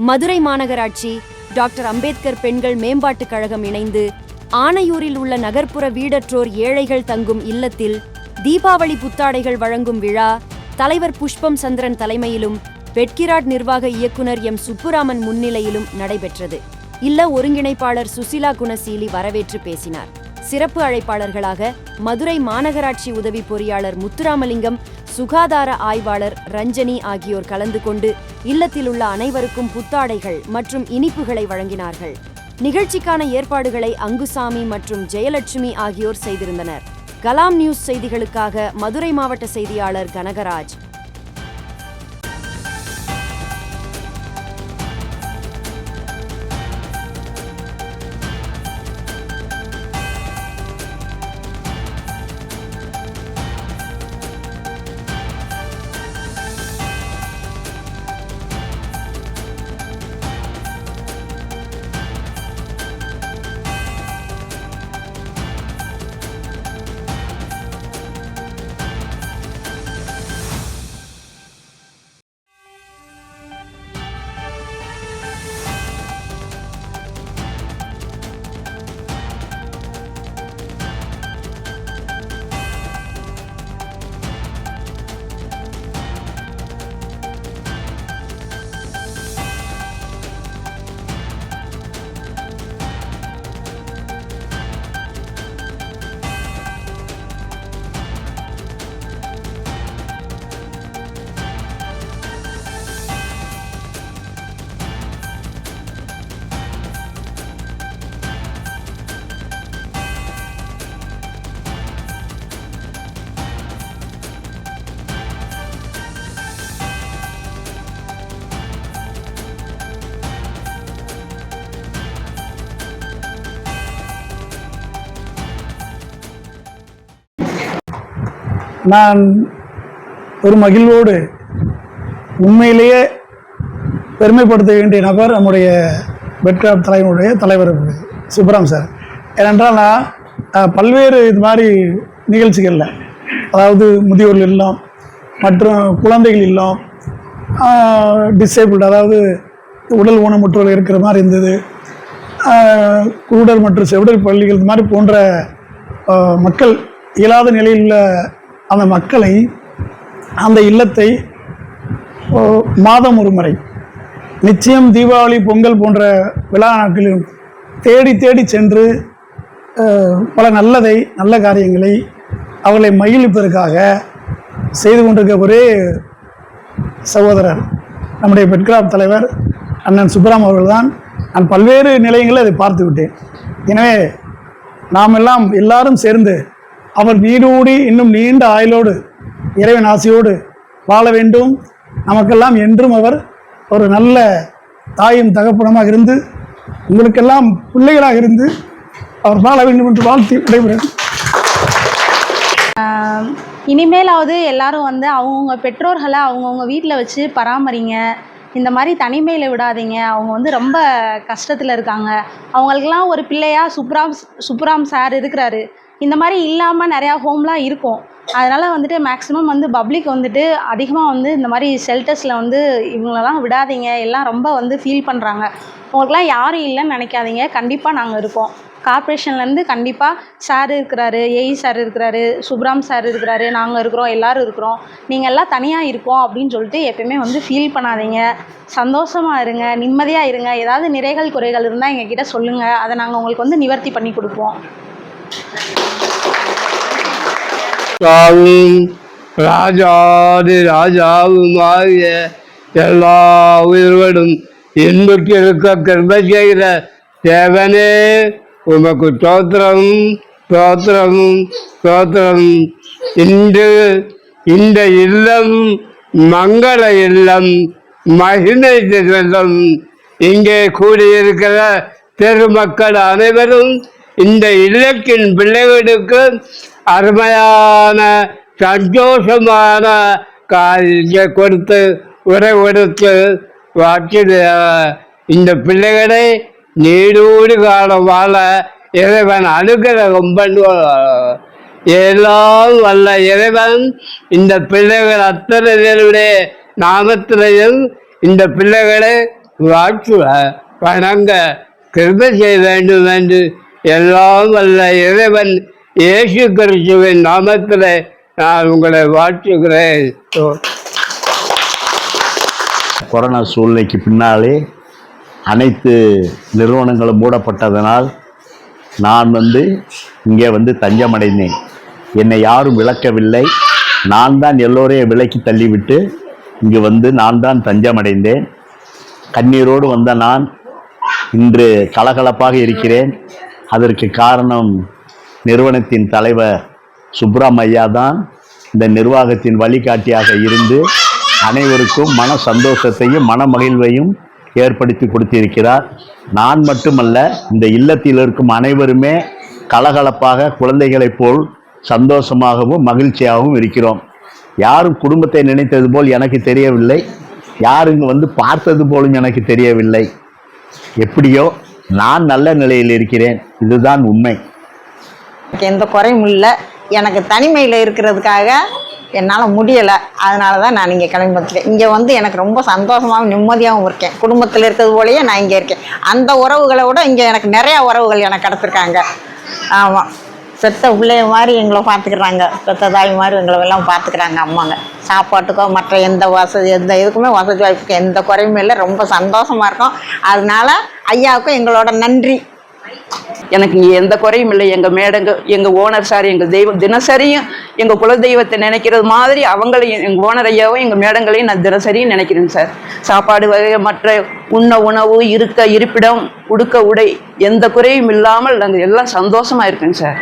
மதுரை மாநகராட்சி டாக்டர் அம்பேத்கர் பெண்கள் மேம்பாட்டுக் கழகம் இணைந்து ஆனையூரில் உள்ள நகர்ப்புற வீடற்றோர் ஏழைகள் தங்கும் இல்லத்தில் தீபாவளி புத்தாடைகள் வழங்கும் விழா தலைவர் புஷ்பம் சந்திரன் தலைமையிலும் வெட்கிராட் நிர்வாக இயக்குனர் எம் சுப்புராமன் முன்னிலையிலும் நடைபெற்றது. இல்ல ஒருங்கிணைப்பாளர் சுசிலா குணசீலி வரவேற்று பேசினார். சிறப்பு அழைப்பாளர்களாக மதுரை மாநகராட்சி உதவி பொறியாளர் முத்துராமலிங்கம் சுகாதார ஆய்வாளர் ரஞ்சனி ஆகியோர் கலந்து கொண்டு இல்லத்தில் உள்ள அனைவருக்கும் புத்தாடைகள் மற்றும் இனிப்புகளை வழங்கினார்கள். நிகழ்ச்சிக்கான ஏற்பாடுகளை அங்குசாமி மற்றும் ஜெயலட்சுமி ஆகியோர் செய்திருந்தனர். கலாம் நியூஸ் செய்திகளுக்காக மதுரை மாவட்ட செய்தியாளர் கனகராஜ். நான் ஒரு மகிழ்வோடு உண்மையிலேயே பெருமைப்படுத்த வேண்டிய நபர் நம்முடைய பெட்கிராப் தலைவனுடைய தலைவர் சுப்ராம் சார். ஏனென்றால் நான் பல்வேறு இது மாதிரி நிகழ்ச்சிகளில் அதாவது முதியோர்கள் இல்லம் மற்றும் குழந்தைகள் இல்லம் டிசேபிள்டு அதாவது உடல் ஊனமுற்றோர் இருக்கிற மாதிரி இருந்தது குருடர் மற்றும் செவிடர் பள்ளிகள் இது மாதிரி போன்ற மக்கள் இயலாத நிலையில் உள்ள அந்த மக்களை அந்த இல்லத்தை மாதம் ஒரு முறை நிச்சயம் தீபாவளி பொங்கல் போன்ற விழா நாட்களிலும் தேடி தேடி சென்று பல நல்லதை நல்ல காரியங்களை அவர்களை மகிழ்விப்பதற்காக செய்து கொண்டிருக்க ஒரே சகோதரர் நம்முடைய பெட்கிராப் தலைவர் அண்ணன் சுப்ராம் அவர்கள்தான். நான் பல்வேறு நிலையங்களில் அதை பார்த்து விட்டேன் எனவே நாம் எல்லாம் எல்லாரும் சேர்ந்து அவர் நீடூடி இன்னும் நீண்ட ஆயுளோடு இறைவன் ஆசையோடு வாழ வேண்டும். நமக்கெல்லாம் என்றும் அவர் ஒரு நல்ல தாயும் தகப்பனமாக இருந்து உங்களுக்கெல்லாம் பிள்ளைகளாக இருந்து அவர் வாழ வேண்டும் என்று வாழ்த்தி விடைபெறும் இனிமேலாவது எல்லாரும் வந்து அவங்கவுங்க பெற்றோர்களை அவங்கவுங்க வீட்டில் வச்சு பராமரிங்க. இந்த மாதிரி தனிமையில் விடாதீங்க. அவங்க வந்து ரொம்ப கஷ்டத்தில் இருக்காங்க. அவங்களுக்கெல்லாம் ஒரு பிள்ளையாக சுப்ராம் சுப்ராம் சார் இருக்கிறாரு. இந்த மாதிரி இல்லாமல் நிறையா ஹோம்லாம் இருக்கும். அதனால் வந்துட்டு மேக்ஸிமம் வந்து பப்ளிக் வந்துட்டு அதிகமாக வந்து இந்த மாதிரி ஷெல்டர்ஸில் வந்து இவங்களெல்லாம் விடாதீங்க. எல்லாம் ரொம்ப வந்து ஃபீல் பண்ணுறாங்க உங்களுக்குலாம் யாரும் இல்லைன்னு நினைக்காதீங்க. கண்டிப்பாக நாங்கள் இருக்கோம். கார்ப்பரேஷன்லேருந்து கண்டிப்பாக சார் இருக்கிறாரு ஏஇ சார் இருக்கிறாரு சுப்ராம் சார் இருக்கிறாரு நாங்கள் இருக்கிறோம் எல்லோரும் இருக்கிறோம். நீங்கள் எல்லாம் தனியாக இருக்கோம் அப்படின்னு சொல்லிட்டு எப்பயுமே வந்து ஃபீல் பண்ணாதீங்க. சந்தோஷமாக இருங்க நிம்மதியாக இருங்க. ஏதாவது நிறைகள் குறைகள் இருந்தால் எங்ககிட்ட சொல்லுங்கள் அதை நாங்கள் உங்களுக்கு வந்து நிவர்த்தி பண்ணி கொடுப்போம். ராவும் ராஜாதி ராஜாவுமாகிய எல்லா உயிர்களும் இன்புக்கு இருக்க கிருப செய்கிற தேவனே உமக்கு தோத்திரம் தோத்திரம் தோத்திரம் இன்று இந்த இல்லம் மங்கள இல்லம் மகிழ்ந்த இல்லம் இங்கே கூடியிருக்கிற பெருமக்கள் அனைவரும் இந்த இல்லத்தின் பிள்ளைகளுக்கு அருமையான சந்தோஷமான காரியத்தை கொடுத்து உரை கொடுத்து வாக்கில் இந்த பிள்ளைகளை நீடூடி காலம் வாழ இறைவன் அனுகிரகம் பண்ணுவார். எல்லாம் வல்ல இறைவன் இந்த பிள்ளைகள் அத்தனை பேருடைய நாமத்திலையும் இந்த பிள்ளைகளை வாழ்த்துவ வணங்க. கிருபை செய்ய வேண்டும் என்று எல்லாம் வல்ல இறைவன் இயேசு கிறிஸ்துவின் நாமத்தில் நான் உங்களை வாழ்த்துகிறேன். கொரோனா சூழ்நிலைக்கு பின்னாலே அனைத்து நிறுவனங்களும் மூடப்பட்டதனால் நான் வந்து இங்கே வந்து தஞ்சமடைந்தேன். என்னை யாரும் விளக்கவில்லை. நான் தான் எல்லோரையும் விலக்கி தள்ளிவிட்டு இங்கு வந்து நான் தான் தஞ்சமடைந்தேன். கண்ணீரோடு வந்த நான் இன்று கலகலப்பாக இருக்கிறேன். அதற்கு காரணம் நிறுவனத்தின் தலைவர் சுப்ராம் தான் இந்த நிர்வாகத்தின் வழிகாட்டியாக இருந்து அனைவருக்கும் மன சந்தோஷத்தையும் மன மகிழ்வையும் ஏற்படுத்தி கொடுத்திருக்கிறார். நான் மட்டுமல்ல இந்த இல்லத்தில் இருக்கும் அனைவருமே கலகலப்பாக குழந்தைகளைப் போல் சந்தோஷமாகவும் மகிழ்ச்சியாகவும் இருக்கிறோம். யாரும் குடும்பத்தை நினைத்தது போல் எனக்கு தெரியவில்லை. யாரும் வந்து பார்த்தது போலும் எனக்கு தெரியவில்லை. எப்படியோ நான் நல்ல நிலையில் இருக்கிறேன். இதுதான் உண்மை. எந்த குறையும் இல்லை. எனக்கு தனிமையில் இருக்கிறதுக்காக என்னால் முடியலை. அதனால தான் நான் இங்கே கிளம்பி வந்துட்டேன் இங்கே வந்து எனக்கு ரொம்ப சந்தோஷமாகவும் நிம்மதியாகவும் இருக்கேன். குடும்பத்தில் இருக்கிறது போலயே நான் இங்கே இருக்கேன். அந்த உறவுகளை விட இங்கே எனக்கு நிறையா உறவுகள் எனக்கு கிடச்சிருக்காங்க. ஆமாம் செத்த பிள்ளைய மாதிரி எங்களை பார்த்துக்கிறாங்க. பெத்த தாய் மாதிரி எங்களை எல்லாம் பார்த்துக்கிறாங்க அம்மாங்க. சாப்பாட்டுக்கோ மற்ற எந்த வசதி எந்த இதுக்குமே வசதி வாய்ப்புக்கு எந்த குறையுமே இல்லை. ரொம்ப சந்தோஷமாக இருக்கும். அதனால ஐயாவுக்கும் எங்களோட நன்றி. எனக்கு இங்கே எந்த குறையும் இல்லை. எங்கள் மேடங்க எங்கள் ஓனர் சார் எங்கள் தெய்வம் தினசரியும் எங்கள் குலதெய்வத்தை நினைக்கிறது மாதிரி அவங்களையும் எங்கள் ஓனர் ஐயாவும் எங்கள் மேடங்களையும் நான் தினசரியும் நினைக்கிறேன் சார். சாப்பாடு வகை மற்ற உண்ண உணவு இருக்க இருப்பிடம் உடுக்க உடை எந்த குறையும் இல்லாமல் நாங்கள் எல்லாம் சந்தோஷமாக இருக்கேங்க சார்.